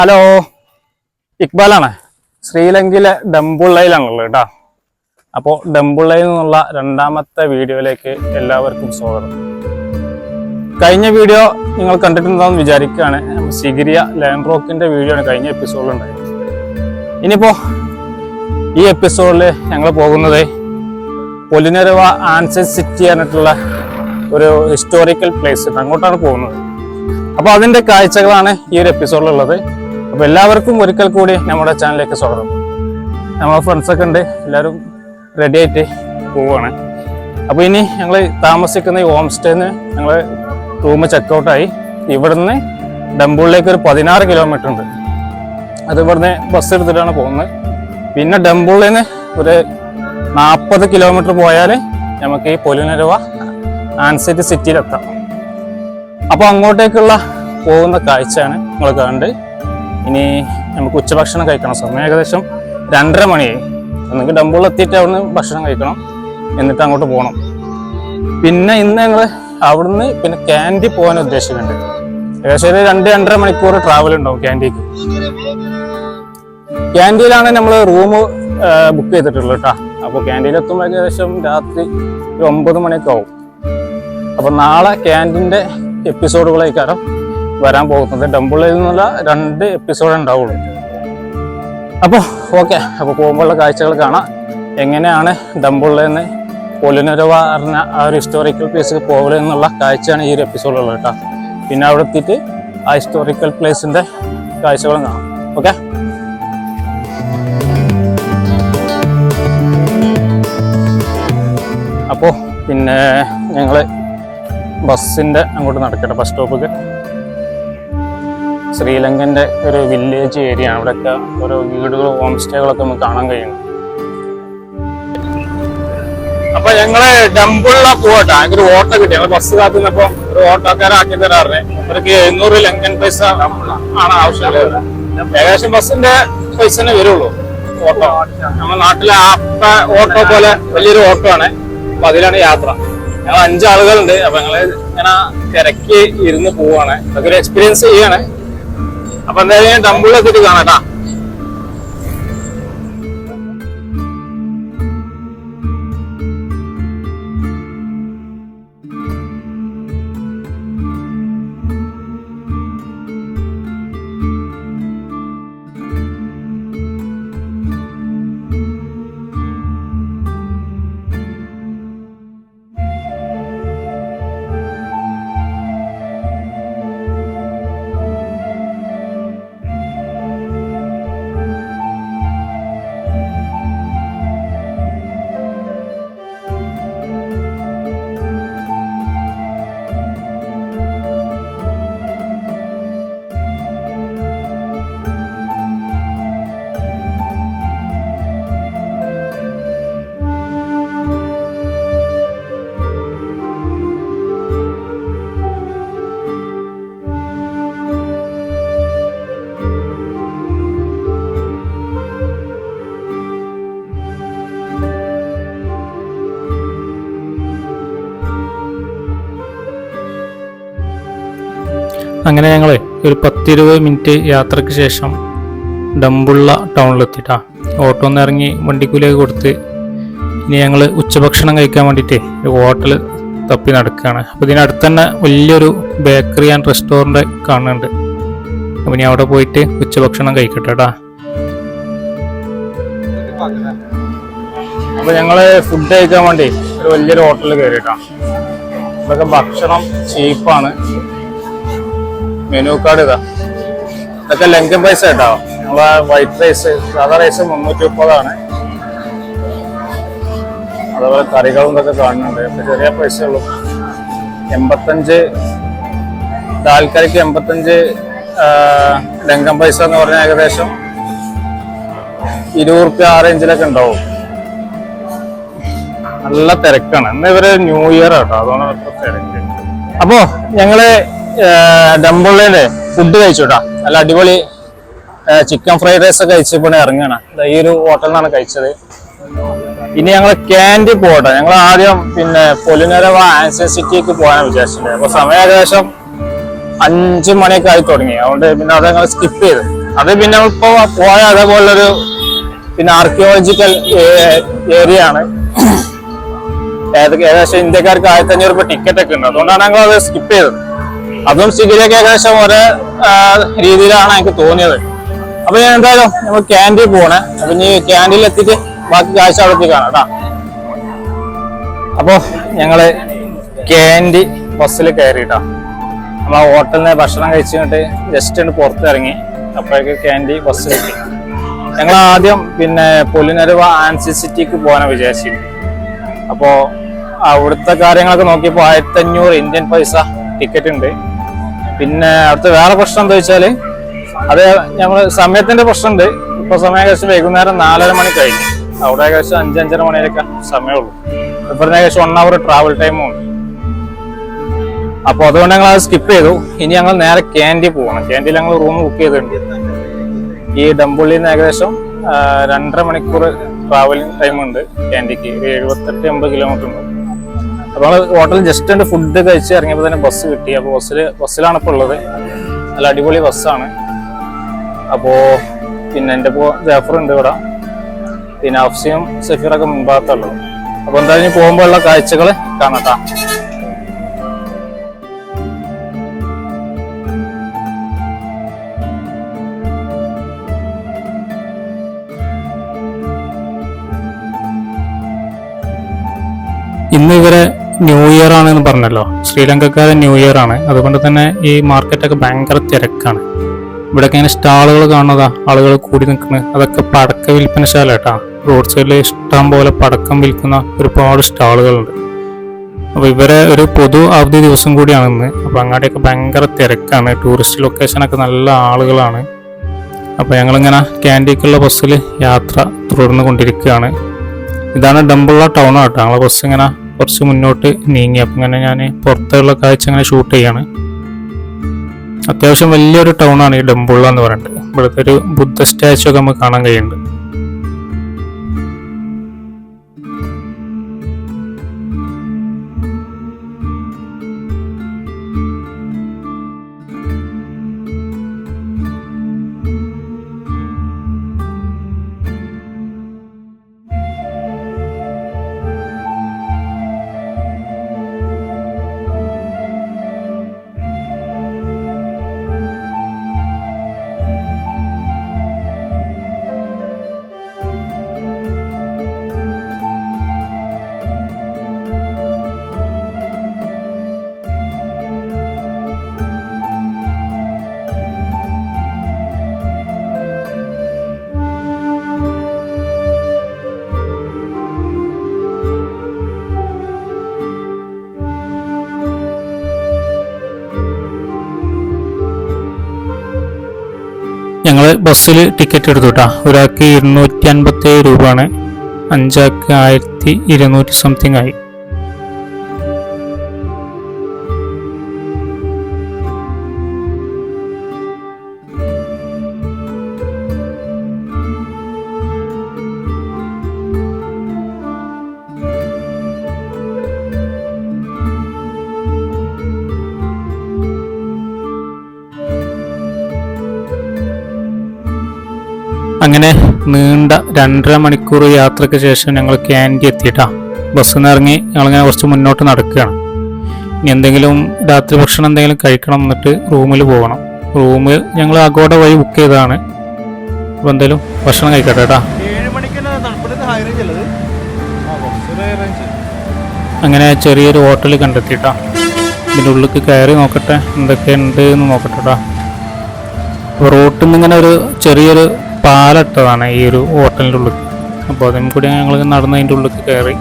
Hello ഇക്ബാലാണ്. ശ്രീലങ്കയിലെ ഡംബുള്ളയിലാണുള്ളത് കേട്ടോ. അപ്പോൾ ഡംബുള്ളയിൽ നിന്നുള്ള രണ്ടാമത്തെ വീഡിയോയിലേക്ക് എല്ലാവർക്കും സ്വാഗതം. കഴിഞ്ഞ വീഡിയോ നിങ്ങൾ കണ്ടിട്ടുണ്ടാവും വിചാരിക്കുകയാണ്. സിഗിരിയ ലാൻഡ് റോക്കിന്റെ വീഡിയോ ആണ് കഴിഞ്ഞ എപ്പിസോഡിൽ ഉണ്ടായത്. ഇനിയിപ്പോ ഈ എപ്പിസോഡിൽ ഞങ്ങൾ പോകുന്നത് പൊലിനരവ ആൻസൻ സിറ്റി പറഞ്ഞിട്ടുള്ള ഒരു ഹിസ്റ്റോറിക്കൽ പ്ലേസ് അങ്ങോട്ടാണ് പോകുന്നത്. അപ്പോൾ അതിന്റെ കാഴ്ചകളാണ് ഈ ഒരു എപ്പിസോഡിലുള്ളത് അപ്പോൾ എല്ലാവർക്കും ഒരിക്കൽ കൂടി നമ്മുടെ ചാനലിലേക്ക് സ്വാഗതം. നമ്മളെ ഫ്രണ്ട്സൊക്കെ ഉണ്ട് എല്ലാവരും റെഡി ആയിട്ട് പോവുകയാണ് അപ്പോൾ ഇനി ഞങ്ങൾ താമസിക്കുന്ന ഈ ഹോം സ്റ്റേന്ന് ഞങ്ങൾ റൂം ചെക്കൗട്ടായി ഇവിടുന്ന് ഡംബൂളിലേക്ക് ഒരു പതിനാറ് കിലോമീറ്റർ ഉണ്ട്. അത് ഇവിടുന്ന് ബസ് എടുത്തിട്ടാണ് പോകുന്നത്. പിന്നെ ഡംബൂളിൽ നിന്ന് ഒരു നാൽപ്പത് കിലോമീറ്റർ പോയാൽ നമുക്ക് ഈ പൊലിനരുവ ആൻസൈറ്റ് സിറ്റിയിലെത്താം അപ്പോൾ അങ്ങോട്ടേക്കുള്ള പോകുന്ന കാഴ്ചയാണ് നിങ്ങൾ കാണേണ്ടത് ഇനി നമുക്ക് ഉച്ചഭക്ഷണം കഴിക്കണം. സമയം ഏകദേശം രണ്ടര മണിയായി. ഒന്നെങ്കിൽ ഡംബൂളിൽ എത്തിയിട്ട് അവിടുന്ന് ഭക്ഷണം കഴിക്കണം. എന്നിട്ട് അങ്ങോട്ട് പോകണം പിന്നെ ഇന്ന് ഞങ്ങൾ അവിടുന്ന് പിന്നെ ക്യാൻഡി പോകാൻ ഉദ്ദേശിക്കുന്നുണ്ട്. ഏകദേശം ഒരു രണ്ട് രണ്ടര മണിക്കൂർ ട്രാവൽ ഉണ്ടാവും ക്യാൻഡിക്ക് ക്യാൻഡിയിലാണ് നമ്മൾ റൂം ബുക്ക് ചെയ്തിട്ടുള്ളത് കേട്ടോ. അപ്പോൾ ക്യാന്റീനിൽ എത്തുമ്പോൾ ഏകദേശം രാത്രി ഒരു ഒമ്പത് മണിയൊക്കെ ആവും. അപ്പോൾ നാളെ ക്യാന്റീന്റെ എപ്പിസോഡുകളേക്കാരം വരാൻ പോകുന്നത്. ഡംബിളിൽ നിന്നുള്ള രണ്ട് എപ്പിസോഡ് ഉണ്ടാവുള്ളൂ. അപ്പോൾ ഓക്കെ അപ്പോൾ പോകുമ്പോഴുള്ള കാഴ്ചകൾ കാണാം. എങ്ങനെയാണ് ഡംബിളിൽ നിന്ന് പൊലിനരവ പറഞ്ഞ ആ ഒരു ഹിസ്റ്റോറിക്കൽ പ്ലേസ് പോകൽ കാഴ്ചയാണ് ഈ ഒരു എപ്പിസോഡുള്ളത് കേട്ടോ. പിന്നെ അവിടെ എത്തിയിട്ട് ആ ഹിസ്റ്റോറിക്കൽ പ്ലേസിന്റെ കാഴ്ചകളും കാണാം. ഓക്കെ അപ്പോൾ പിന്നെ ഞങ്ങൾ ബസ്സിന്റെ അങ്ങോട്ട് നടക്കട്ടെ. ബസ് സ്റ്റോപ്പിക്ക് ശ്രീലങ്കന്റെ ഒരു വില്ലേജ് ഏരിയ അവിടെയൊക്കെ ഓരോ വീടുകളും ഹോം സ്റ്റേകളൊക്കെ നമുക്ക് കാണാൻ കഴിയുന്നു അപ്പൊ ഞങ്ങൾ ഡംബുള്ള പോവട്ടാ. എനിക്കൊരു ഓട്ടോ കിട്ടി. ഞങ്ങൾ ബസ് കാത്തുന്നപ്പോ ഒരു ഓട്ടോക്കാരെ ആക്കി തരാറിനെ അവർക്ക് എഴുന്നൂറ് ലങ്കൻ പൈസ ആണ് ആവശ്യമുള്ളത്. ഏകദേശം ബസ്സിന്റെ പൈസ തന്നെ വരുള്ളൂ. ഓട്ടോ. നമ്മുടെ നാട്ടിലെ ആപ്പ ഓട്ടോ പോലെ വലിയൊരു ഓട്ടോ ആണ്. അപ്പൊ അതിലാണ് യാത്ര. ഞങ്ങൾ അഞ്ചാളുകളുണ്ട് അപ്പൊ ഞങ്ങൾ ഇങ്ങനെ തിരക്കി ഇരുന്ന് പോവാണ്. അതൊക്കെ ഒരു എക്സ്പീരിയൻസ് ചെയ്യാണ്. അപ്പൊ എന്തായാലും ഞാൻ ഡംബുളിൽ കാണാം കാണാട്ടാ അങ്ങനെ ഞങ്ങൾ ഒരു പത്തിരുപത് മിനിറ്റ് യാത്രയ്ക്ക് ശേഷം ഡമ്പുള്ള ടൗണിലെത്തിട്ടാ. ഓട്ടോ ഒന്ന് ഇറങ്ങി വണ്ടിക്കൂലിയൊക്കെ കൊടുത്ത് ഇനി ഞങ്ങൾ ഉച്ചഭക്ഷണം കഴിക്കാൻ വേണ്ടിയിട്ട് ഒരു ഹോട്ടൽ തപ്പി നടക്കുകയാണ് അപ്പോൾ ഇതിനടുത്ത് തന്നെ വലിയൊരു ബേക്കറി ആൻഡ് റെസ്റ്റോറന്റ് കാണുന്നുണ്ട്. അപ്പോൾ ഇനി അവിടെ പോയിട്ട് ഉച്ചഭക്ഷണം കഴിക്കട്ടെ കേട്ടാ അപ്പോൾ ഞങ്ങൾ ഫുഡ് കഴിക്കാൻ വേണ്ടി ഒരു വലിയൊരു ഹോട്ടലിൽ കയറിയിട്ടാണ് ഇതൊക്കെ ഭക്ഷണം ചീപ്പാണ് മെനു കാർഡ് ഇതാ ഇതൊക്കെ ലങ്കൻ പൈസ കേട്ടോ. നമ്മളെ വൈറ്റ് റൈസ് സാധാ റൈസ് മുന്നൂറ്റി മുപ്പതാണ് അതുപോലെ കറികളും ഇതൊക്കെ കാണുന്നുണ്ട്. ഇപ്പൊ ചെറിയ പൈസ ഉള്ളൂ. എൺപത്തഞ്ച് ദാൽക്കറിക്ക് എൺപത്തഞ്ച് ലങ്കൻ പൈസ എന്ന് പറഞ്ഞാൽ ഏകദേശം ഇരുപത് റുപ്യ ആ റേഞ്ചിലൊക്കെ ഉണ്ടാവും. നല്ല തിരക്കാണ്. ഇന്ന് ഇവർ ന്യൂ ഇയർ കേട്ടോ. അതുകൊണ്ട് അപ്പോ ഞങ്ങൾ ഡംബുള്ളിന്റെ ഫുഡ് കഴിച്ചു കേട്ടോ നല്ല അടിപൊളി ചിക്കൻ ഫ്രൈഡ് റൈസ് ഒക്കെ കഴിച്ചപ്പോൾ ഇറങ്ങണം. ഈ ഒരു ഹോട്ടലിൽ നിന്നാണ് കഴിച്ചത്. ഇനി ഞങ്ങൾ ക്യാൻഡി പോകട്ടെ ഞങ്ങൾ ആദ്യം പിന്നെ പൊലിനരവ ആൻസർ സിറ്റിക്ക് പോകാൻ വിചാരിച്ചിട്ടുണ്ട് അപ്പൊ സമയം ഏകദേശം അഞ്ചു മണിയൊക്കെ ആയി തുടങ്ങി. അതുകൊണ്ട് പിന്നെ അത് ഞങ്ങൾ സ്കിപ്പ് ചെയ്തു. അത് പിന്നെ ഇപ്പോ പോയ അതേപോലൊരു പിന്നെ ആർക്കിയോളജിക്കൽ ഏരിയ ആണ്. ഏകദേശം ഇന്ത്യക്കാർക്ക് ആയിരത്തി അഞ്ഞൂറ് രൂപ ടിക്കറ്റ് ഒക്കെ ഉണ്ട്. അതുകൊണ്ടാണ് ഞങ്ങൾ അത് സ്കിപ്പ് ചെയ്തത്. അതും സ്ഥിതിയിലേക്ക് ഏകദേശം ഒരേ രീതിയിലാണ് എനിക്ക് തോന്നിയത്. അപ്പൊ ഞാൻ എന്തായാലും നമ്മൾ ക്യാന്റീൻ പോണേ. അപ്പൊ നീ ക്യാന്റീനിൽ എത്തിയിട്ട് ബാക്കി കാഴ്ച അവിടെ കാണാം കേട്ടോ. അപ്പോ ഞങ്ങൾ ക്യാൻഡി ബസ്സിൽ കയറിയിട്ടാ നമ്മൾ ഹോട്ടലിൽ നിന്ന് ഭക്ഷണം കഴിച്ചിട്ട് ജസ്റ്റ് ഒന്ന് പുറത്തിറങ്ങി. അപ്പോഴേക്ക് ക്യാൻഡി ബസ് കിട്ടി ഞങ്ങൾ ആദ്യം പിന്നെ പൊലിനരുവ ആൻസി സിറ്റിക്ക് പോകാനാണ് വിചാരിച്ചിരുന്നു അപ്പോൾ അവിടുത്തെ കാര്യങ്ങളൊക്കെ നോക്കിയപ്പോൾ ആയിരത്തി അഞ്ഞൂറ് ഇന്ത്യൻ പൈസ ടിക്കറ്റ് ഉണ്ട്. പിന്നെ അടുത്ത വേറെ പ്രശ്നം എന്താ വെച്ചാൽ അത് നമ്മൾ സമയത്തിന്റെ പ്രശ്നമുണ്ട്. ഇപ്പൊ സമയം ഏകദേശം വൈകുന്നേരം നാലര മണി കഴിഞ്ഞു. അവിടെ ഏകദേശം അഞ്ചഞ്ചര മണിയിലൊക്കെ സമയമുള്ളൂ. ഇപ്പോഴത്തെ ഏകദേശം വൺ അവർ ട്രാവൽ ടൈമും ഉണ്ട്. അപ്പൊ അതുകൊണ്ട് ഞങ്ങൾ അത് സ്കിപ്പ് ചെയ്തു. ഇനി ഞങ്ങൾ നേരെ ക്യാൻഡി പോകണം. ക്യാൻഡിയിൽ ഞങ്ങൾ റൂം ബുക്ക് ചെയ്തിട്ടുണ്ട്. ഈ ഡംബുള്ളിയിൽ നിന്ന് ഏകദേശം രണ്ടര മണിക്കൂർ ട്രാവലിംഗ് ടൈം ഉണ്ട്. ഒരു എഴുപത്തെട്ട് എൺപത് കിലോമീറ്റർ ഉണ്ട്. അപ്പൊ നമ്മൾ ഹോട്ടലിൽ ജസ്റ്റ് ഉണ്ട് ഫുഡ് കഴിച്ച് ഇറങ്ങിയപ്പോൾ തന്നെ ബസ് കിട്ടി. അപ്പോൾ ബസ്സിൽ ബസ്സിലാണ് ഇപ്പോൾ ഉള്ളത്. നല്ല അടിപൊളി ബസ്സാണ് അപ്പോ പിന്നെ എന്റെ ഇപ്പോൾ ഉണ്ട് ഇവിടെ. പിന്നെ അഫ്സിയും സഫീറൊക്കെ മുൻഭാഗത്തുള്ളത് അപ്പൊ എന്തായാലും പോകുമ്പോഴുള്ള കാഴ്ചകൾ കാണട്ടാ ഇന്ന് ഇവരെ ന്യൂ ഇയർ ആണെന്ന് പറഞ്ഞല്ലോ. ശ്രീലങ്കക്കാരെ ന്യൂ ഇയർ ആണ്. അതുകൊണ്ട് തന്നെ ഈ മാർക്കറ്റൊക്കെ ഭയങ്കര തിരക്കാണ്. ഇവിടെ ഇങ്ങനെ സ്റ്റാളുകൾ കാണുന്നതാ. ആളുകൾ കൂടി നിൽക്കുന്നത് അതൊക്കെ പടക്ക വിൽപ്പനശാല കേട്ടാ. റോഡ് സൈഡിൽ ഇഷ്ടം പോലെ പടക്കം വിൽക്കുന്ന ഒരുപാട് സ്റ്റാളുകളുണ്ട്. അപ്പോൾ ഇവരെ ഒരു പൊതു അവധി ദിവസം കൂടിയാണ് ഇന്ന്. അപ്പോൾ അങ്ങാടിയൊക്കെ ഭയങ്കര തിരക്കാണ്. ടൂറിസ്റ്റ് ലൊക്കേഷനൊക്കെ നല്ല ആളുകളാണ്. അപ്പോൾ ഞങ്ങളിങ്ങനെ ക്യാൻഡിക്കുള്ള ബസ്സിൽ യാത്ര തുടർന്നു കൊണ്ടിരിക്കുകയാണ്. ഇതാണ് ഡംബുള്ള ടൗൺ കേട്ടോ. ഞങ്ങളെ ബസ് ഇങ്ങനെ കുറച്ച് മുന്നോട്ട് നീങ്ങി. അപ്പം ഇങ്ങനെ ഞാൻ പുറത്തുള്ള കാഴ്ച ഇങ്ങനെ ഷൂട്ട് ചെയ്യാണ്. അത്യാവശ്യം വലിയൊരു ടൗണാണ് ഈ ഡംബുള്ള എന്ന് പറയുന്നത് ഇവിടുത്തെ ഒരു ബുദ്ധ സ്റ്റാച്ചു ഒക്കെ നമുക്ക് കാണാൻ കഴിയുന്നുണ്ട്. ബസ്സിൽ ടിക്കറ്റ് എടുത്തു കേട്ടോ ഒരാൾക്ക് ഇരുന്നൂറ്റി അൻപത്തേഴ് രൂപയാണ്. അഞ്ചാൾക്ക് ആയിരത്തി ഇരുന്നൂറ്റി സംതിങ് ആയി. അങ്ങനെ നീണ്ട രണ്ടര മണിക്കൂർ യാത്രയ്ക്ക് ശേഷം ഞങ്ങൾ ക്യാൻഡി എത്തിയിട്ടാ. ബസ് നിന്ന് ഇറങ്ങി ഞങ്ങളിങ്ങനെ കുറച്ച് മുന്നോട്ട് നടക്കുകയാണ്. ഇനി എന്തെങ്കിലും രാത്രി ഭക്ഷണം എന്തെങ്കിലും കഴിക്കണം എന്നിട്ട് റൂമിൽ പോകണം. റൂം ഞങ്ങൾ അഗോഡ വഴി ബുക്ക് ചെയ്തതാണ്. അപ്പോൾ എന്തെങ്കിലും ഭക്ഷണം കഴിക്കട്ടെ കേട്ടാ അങ്ങനെ ചെറിയൊരു ഹോട്ടൽ കണ്ടെത്തിയിട്ടാ. ഇതിന്റെ ഉള്ളിൽ കയറി നോക്കട്ടെ എന്തൊക്കെയുണ്ട് എന്ന് നോക്കട്ടെ കേട്ടാ റോട്ടിൽ നിന്ന് ഇങ്ങനെ ഒരു ചെറിയൊരു പാലട്ടതാണ് ഈ ഒരു ഹോട്ടലിന്റെ ഉള്ളിൽ. അപ്പോൾ അതിനും കൂടി ഞങ്ങൾ നടന്നതിന്റെ ഉള്ളിൽ കയറി.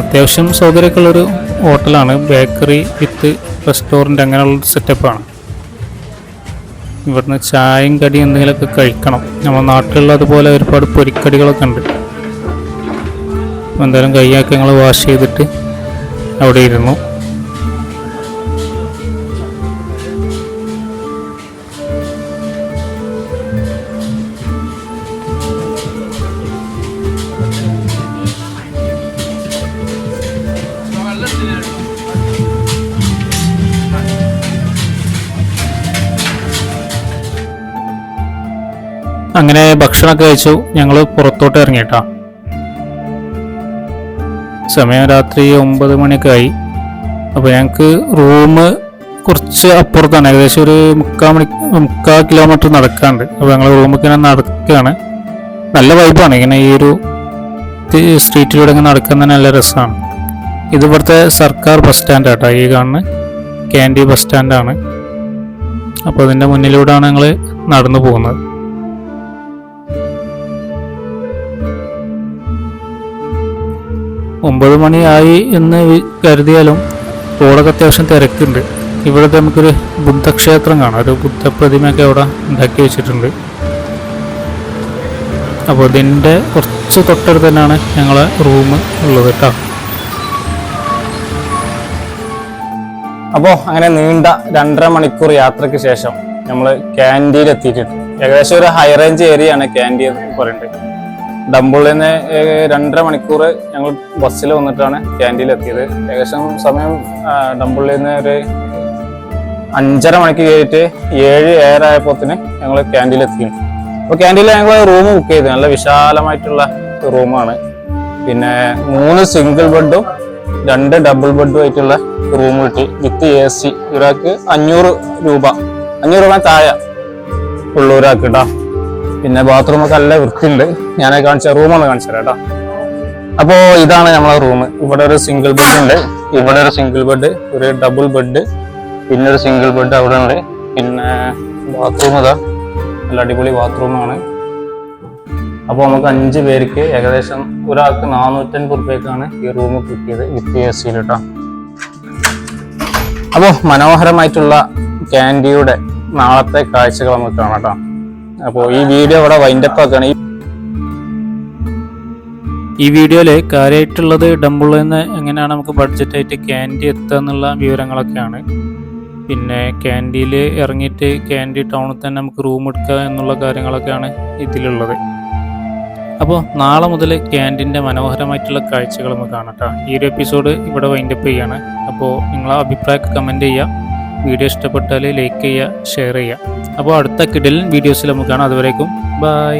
അത്യാവശ്യം സൗകര്യമൊക്കെ ഒരു ഹോട്ടലാണ്. ബേക്കറി വിത്ത് റെസ്റ്റോറന്റ് അങ്ങനെയുള്ള സെറ്റപ്പാണ്. ഇവിടുന്ന് ചായയും കടി എന്തെങ്കിലുമൊക്കെ കഴിക്കണം. നമ്മുടെ നാട്ടിലുള്ള അതുപോലെ ഒരുപാട് പൊരിക്കടികളൊക്കെ ഉണ്ട്. എന്തായാലും കൈയാക്കി ഞങ്ങൾ വാഷ് ചെയ്തിട്ട് അവിടെ ഇരുന്നു. അങ്ങനെ ഭക്ഷണമൊക്കെ കഴിച്ചു. ഞങ്ങൾ പുറത്തോട്ട് ഇറങ്ങിയിട്ടാ. സമയം രാത്രി ഒമ്പത് മണിയൊക്കെ ആയി. അപ്പോൾ ഞങ്ങൾക്ക് റൂം കുറച്ച് അപ്പുറത്താണ്. ഏകദേശം ഒരു മുക്കാൽ മണി മുക്കാൽ കിലോമീറ്റർ നടക്കാണ്ട് അപ്പോൾ ഞങ്ങൾ റൂമൊക്കെ ഇങ്ങനെ നടക്കുകയാണ് നല്ല വൈബാണ്. ഇങ്ങനെ ഈ ഒരു സ്ട്രീറ്റിലൂടെ ഇങ്ങനെ നടക്കാൻ തന്നെ നല്ല രസമാണ് ഇത് ഇവിടുത്തെ സർക്കാർ ബസ് സ്റ്റാൻഡ് ആട്ടോ ഈ കാണുന്ന ക്യാൻഡി ബസ് സ്റ്റാൻഡാണ്. അപ്പോൾ അതിന്റെ മുന്നിലൂടെയാണ് ഞങ്ങൾ നടന്നു പോകുന്നത്. ഒമ്പത് മണിയായി എന്ന് കരുതിയാലും റോഡൊക്കെ അത്യാവശ്യം തിരക്കുണ്ട്. ഇവിടെ നമുക്കൊരു ബുദ്ധക്ഷേത്രം കാണാം. ഒരു ബുദ്ധപ്രതിമയൊക്കെ അവിടെ ഉണ്ടാക്കി വെച്ചിട്ടുണ്ട്. അപ്പോൾ ഇതിന്റെ കുറച്ച് തൊട്ടടുത്ത് തന്നെയാണ് ഞങ്ങളെ റൂം ഉള്ളത് കേട്ടോ. അപ്പോൾ അങ്ങനെ നീണ്ട രണ്ടര മണിക്കൂർ യാത്രയ്ക്ക് ശേഷം നമ്മൾ ക്യാന്റീൻ എത്തിയിട്ടുണ്ട്. ഏകദേശം ഒരു ഹൈ റേഞ്ച് ഏരിയയാണ് ക്യാന്റീൻ പറയുന്നത്. ഡംബുള്ളിൽ നിന്ന് രണ്ടര മണിക്കൂർ ഞങ്ങൾ ബസ്സിൽ വന്നിട്ടാണ് ക്യാന്റീനിൽ എത്തിയത്. ഏകദേശം സമയം ഡംബുള്ളിൽ നിന്ന് ഒരു അഞ്ചര മണിക്ക് കയറിയിട്ട് ഏഴ് ഏഴായപ്പോത്തിന് ഞങ്ങൾ ക്യാന്റീനിൽ എത്തി. അപ്പോൾ ക്യാന്റീനിൽ ഞങ്ങൾ റൂം ബുക്ക് ചെയ്തു. നല്ല വിശാലമായിട്ടുള്ള റൂമാണ് പിന്നെ മൂന്ന് സിംഗിൾ ബെഡും രണ്ട് ഡബിൾ ബെഡും ആയിട്ടുള്ള റൂം കിട്ടി വിത്ത് എ സി ഒരാൾക്ക് അഞ്ഞൂറ് രൂപ. അഞ്ഞൂറ് രൂപ താഴെ ഉള്ള ഒരാൾക്ക് കേട്ടോ പിന്നെ ബാത്റൂം ഒക്കെ നല്ല വൃത്തിയുണ്ട്. ഞാൻ കാണിച്ച റൂമാണ് കാണിച്ചു തരാം കേട്ടോ. അപ്പോൾ ഇതാണ് നമ്മളെ റൂം ഇവിടെ ഒരു സിംഗിൾ ബെഡ് ഉണ്ട്. ഇവിടെ ഒരു സിംഗിൾ ബെഡ് ഒരു ഡബിൾ ബെഡ് പിന്നെ ഒരു സിംഗിൾ ബെഡ് അവിടെ ഉണ്ട്. പിന്നെ ബാത്റൂം ഇതാ. നല്ല അടിപൊളി ബാത്റൂമാണ് അപ്പോൾ നമുക്ക് അഞ്ച് പേർക്ക് ഏകദേശം ഒരാൾക്ക് നാനൂറ്റൻപത് റുപ്യക്കാണ് ഈ റൂം കിട്ടിയത് വിത്ത് എ സിയിൽ കേട്ടോ. അപ്പോൾ മനോഹരമായിട്ടുള്ള ക്യാൻഡിയുടെ നാളത്തെ കാഴ്ചകൾ നമുക്ക് കാണാം കേട്ടോ. അപ്പോൾ ഈ വീഡിയോ ഇവിടെ വൈൻഡപ്പ് ആക്കുകയാണ്. ഈ വീഡിയോയിൽ കാര്യമായിട്ടുള്ളത് ഡംബിളിൽ നിന്ന് എങ്ങനെയാണ് നമുക്ക് ബഡ്ജറ്റായിട്ട് ക്യാൻഡി എത്തുക എന്നുള്ള വിവരങ്ങളൊക്കെയാണ്. പിന്നെ ക്യാൻഡിയിൽ ഇറങ്ങിയിട്ട് ക്യാൻഡി ടൗണിൽ തന്നെ നമുക്ക് റൂം എടുക്കുക എന്നുള്ള കാര്യങ്ങളൊക്കെയാണ് ഇതിലുള്ളത്. അപ്പോൾ നാളെ മുതൽ ക്യാന്റീന്റെ മനോഹരമായിട്ടുള്ള കാഴ്ചകൾ നമുക്ക് കാണാം കേട്ടോ. ഈ ഒരു എപ്പിസോഡ് ഇവിടെ വൈൻഡപ്പ് ചെയ്യാണ് അപ്പോൾ നിങ്ങളെ അഭിപ്രായമൊക്കെ കമന്റ് ചെയ്യുക. വീഡിയോ ഇഷ്ടപ്പെട്ടാൽ ലൈക്ക് ചെയ്യുക ഷെയർ ചെയ്യുക. അപ്പോൾ അടുത്ത കിടലൻ വീഡിയോസിൽ നമുക്ക് കാണാം. അതുവരേക്കും ബൈ